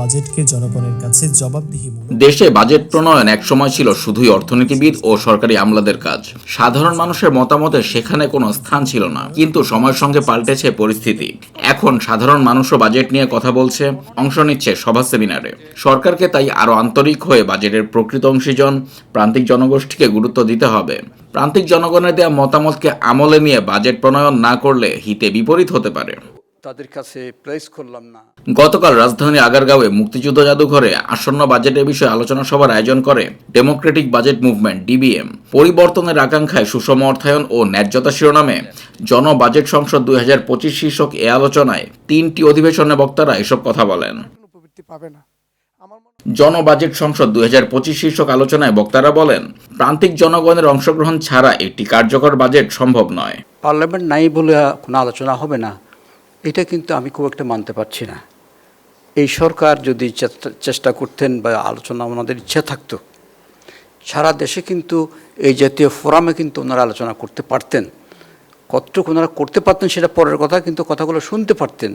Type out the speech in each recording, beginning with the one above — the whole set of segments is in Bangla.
বাজেটকে জনগণের কাছে দেশে বাজেট প্রণয়ন একসময় ছিল শুধুই অর্থনীতিবিদ ও সরকারি আমলাদের কাজ। সাধারণ মানুষের মতামতে সেখানে কোনো স্থান ছিল না, কিন্তু সময়ের সঙ্গে পাল্টেছে পরিস্থিতি। এখন সাধারণ মানুষও বাজেট নিয়ে কথা বলছে, অংশ নিচ্ছে সভা সেমিনারে। সরকারকে তাই আরও আন্তরিক হয়ে বাজেটের প্রকৃত অংশীজন প্রান্তিক জনগোষ্ঠীকে গুরুত্ব দিতে হবে। প্রান্তিক জনগণের দেওয়া মতামতকে আমলে নিয়ে বাজেট প্রণয়ন না করলে হিতে বিপরীত হতে পারে। তাদের কাছে প্লেস করলাম না। গতকাল রাজধানী আগারগাঁওয়ে মুক্তিযুদ্ধ জাদুঘরে আসন্ন বাজেটের বিষয়ে আলোচনা সভার আয়োজন করে ডেমোক্রেটিক বাজেট মুভমেন্ট ডিবিএম পরিবর্তনের আকাঙ্ক্ষায় সুষম অর্থায়ন ও ন্যায্যতা শিরোনামে জন বাজেট সংসদ দুই হাজার পঁচিশ শীর্ষক এ আলোচনায় তিনটি অধিবেশনে বক্তারা এসব কথা বলেন। পাবে না। জন বাজেট সংসদ দুই হাজার পঁচিশ শীর্ষক আলোচনায় বক্তারা বলেন প্রান্তিক জনগণের অংশগ্রহণ ছাড়া একটি কার্যকর বাজেট সম্ভব নয়। পার্লামেন্ট নাই বলে কোনো আলোচনা হবে না। এটা কিন্তু আমি খুব একটা মানতে পারছি না। এই সরকার যদি চেষ্টা- করতেন বা আলোচনা ওনাদের ইচ্ছা থাকতো, সারা দেশে কিন্তু এই জাতীয় ফোরামে কিন্তু ওনারা আলোচনা করতে পারতেন। কতটুকু ওনারা করতে পারতেন সেটা পরের কথা, কিন্তু কথাগুলো শুনতে পারতেন।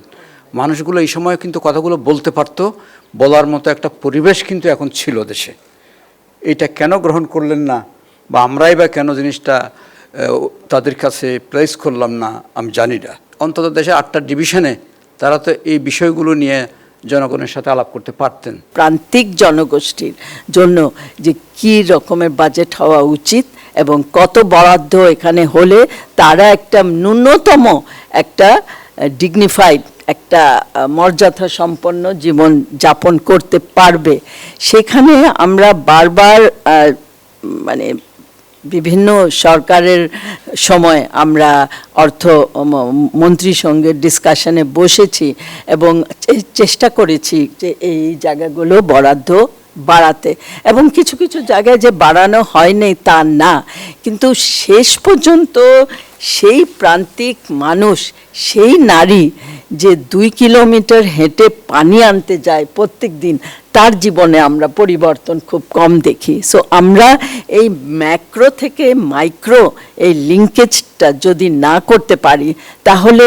মানুষগুলো এই সময় কিন্তু কথাগুলো বলতে পারতো, বলার মতো একটা পরিবেশ কিন্তু এখন ছিল দেশে। এটা কেন গ্রহণ করলেন না বা আমরাই বা কেন জিনিসটা তাদের কাছে প্লেস করলাম না, আমি জানি না। অন্তত দেশে আটটা ডিভিশনে তারা তো এই বিষয়গুলো নিয়ে জনগণের সাথে আলাপ করতে পারতেন। প্রান্তিক জনগোষ্ঠীর জন্য যে কি রকমের বাজেট হওয়া উচিত এবং কত বরাদ্দ এখানে হলে তারা একটা ন্যূনতম একটা ডিগনিফাইড একটা মর্যাদা সম্পন্ন জীবন যাপন করতে পারবে। সেখানে আমরা বারবার মানে বিভিন্ন সরকারের সময় আমরা অর্থ মন্ত্রীর সঙ্গে ডিসকাশনে বসেছি এবং চেষ্টা করেছি যে এই জায়গাগুলো বরাদ্দ বাড়াতে এবং কিছু কিছু জায়গায় যে বাড়ানো হয়নি তা না। কিন্তু শেষ পর্যন্ত সেই প্রান্তিক মানুষ, সেই নারী যে দুই কিলোমিটার হেঁটে পানি আনতে যায় প্রত্যেক দিন, তার জীবনে আমরা পরিবর্তন খুব কম দেখি। সো আমরা এই ম্যাক্রো থেকে মাইক্রো এই লিঙ্কেজটা যদি না করতে পারি, তাহলে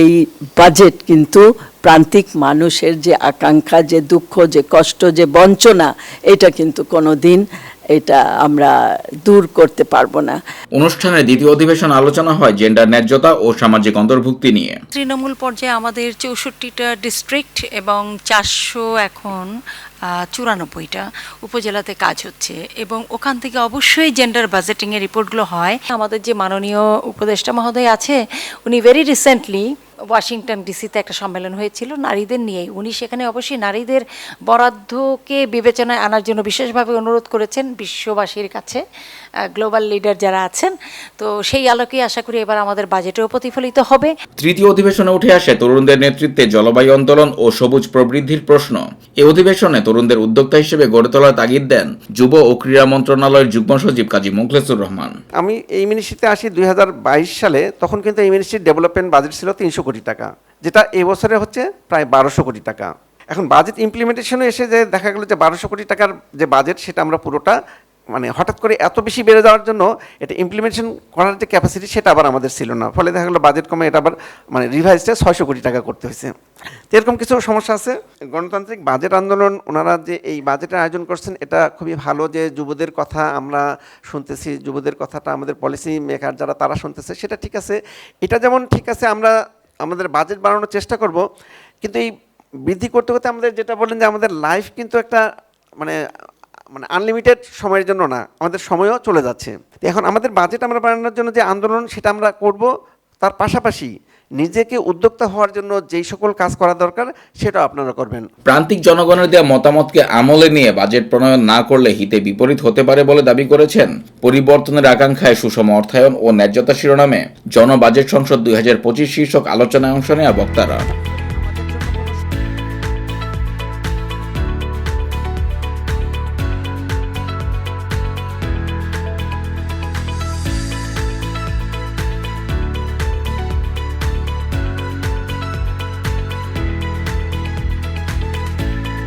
এই বাজেট কিন্তু প্রান্তিক মানুষের যে আকাঙ্ক্ষা, যে দুঃখ, যে কষ্ট, যে বঞ্চনা, এটা কিন্তু কোনো দিন এটা আমরা দূর করতে পারব না। অনুষ্ঠানে দ্বিতীয় অধিবেশন আলোচনা হয় জেন্ডার ন্যায্যতা ও সামাজিক অন্তর্ভুক্তি নিয়ে। তৃণমূল পর্যায়ে আমাদের চৌষট্টিটা ডিস্ট্রিক্ট এবং চারশো এখন চুরানব্বইটা উপজেলাতে কাজ হচ্ছে এবং ওখান থেকে অবশ্যই জেন্ডার বাজেটিংয়ের রিপোর্টগুলো হয়। আমাদের যে মাননীয় উপদেষ্টা মহোদয় আছে উনি ভেরি রিসেন্টলি ওয়াশিংটন ডিসিতে একটা সম্মেলন হয়েছিল নারীদের নিয়েই। উনি সেখানে অবশ্যই নারীদের বরাদ্দকে বিবেচনায় আনার জন্য বিশেষভাবে অনুরোধ করেছেন বিশ্ববাসীর কাছে গ্লোবাল লিডার যারা আছেন। তো সেই আলোকে আশা করি এবার আমাদের বাজেটেও প্রতিফলিত হবে। তৃতীয় অধিবেশনে উঠে আসে তরুণদের নেতৃত্বে জলবায়ু আন্দোলন ও সবুজ প্রবৃদ্ধির প্রশ্ন। এই অধিবেশনে তরুণদের উদ্যোক্তা হিসেবে গড়ে তোলার তাগিদ দেন যুব ও ক্রীড়া মন্ত্রণালয়ের যুগ্ম সচিব কাজী মুখলেসুর রহমান। আমি এই মিনিস্ট্রিতে আসি দুই হাজার বাইশ সালে তখন কিন্তু এই মিনিস্ট্রির ডেভেলপমেন্ট বাজেট ছিল তিনশো কোটি টাকা, যেটা এবছরে হচ্ছে প্রায় বারোশো কোটি টাকা। এখন বাজেট ইমপ্লিমেন্টেশনে এসে যে দেখা গেলো যে বারোশো কোটি টাকার যে বাজেট সেটা আমরা পুরোটা মানে হঠাৎ করে এত বেশি বেড়ে যাওয়ার জন্য এটা ইমপ্লিমেন্টেশন করার যে ক্যাপাসিটি সেটা আবার আমাদের ছিল না। ফলে দেখা গেলো বাজেট কমে এটা আবার মানে রিভাইজটা ছয়শো কোটি টাকা করতে হয়েছে। এরকম কিছু সমস্যা আছে? গণতান্ত্রিক বাজেট আন্দোলন, ওনারা যে এই বাজেটের আয়োজন করছেন, এটা খুবই ভালো যে যুবদের কথা আমরা শুনতেছি, যুবদের কথাটা আমাদের পলিসি মেকার যারা, তারা শুনতেছে, সেটা ঠিক আছে। এটা যেমন ঠিক আছে, আমরা আমাদের বাজেট বাড়ানোর চেষ্টা করব। কিন্তু এই বৃদ্ধি করতে করতে আমাদের যেটা বললেন যে আমাদের লাইফ কিন্তু একটা মানে মানে আনলিমিটেড সময়ের জন্য না, আমাদের সময়ও চলে যাচ্ছে। এখন আমাদের বাজেট আমরা বাড়ানোর জন্য যে আন্দোলন সেটা আমরা করব তার পাশাপাশি নিজেকে উদ্যোক্তা হওয়ার জন্য যেই সকল কাজ করা দরকার সেটা আপনারা করবেন। প্রান্তিক জনগণের দেওয়া মতামতকে আমলে নিয়ে বাজেট প্রণয়ন না করলে হিতে বিপরীত হতে পারে বলে দাবি করেছেন পরিবর্তনের আকাঙ্ক্ষায় সুষম অর্থায়ন ও ন্যায্যতা শিরোনামে জন বাজেট সংসদ দুই হাজার পঁচিশ শীর্ষক আলোচনায় অংশ নেওয়া বক্তারা।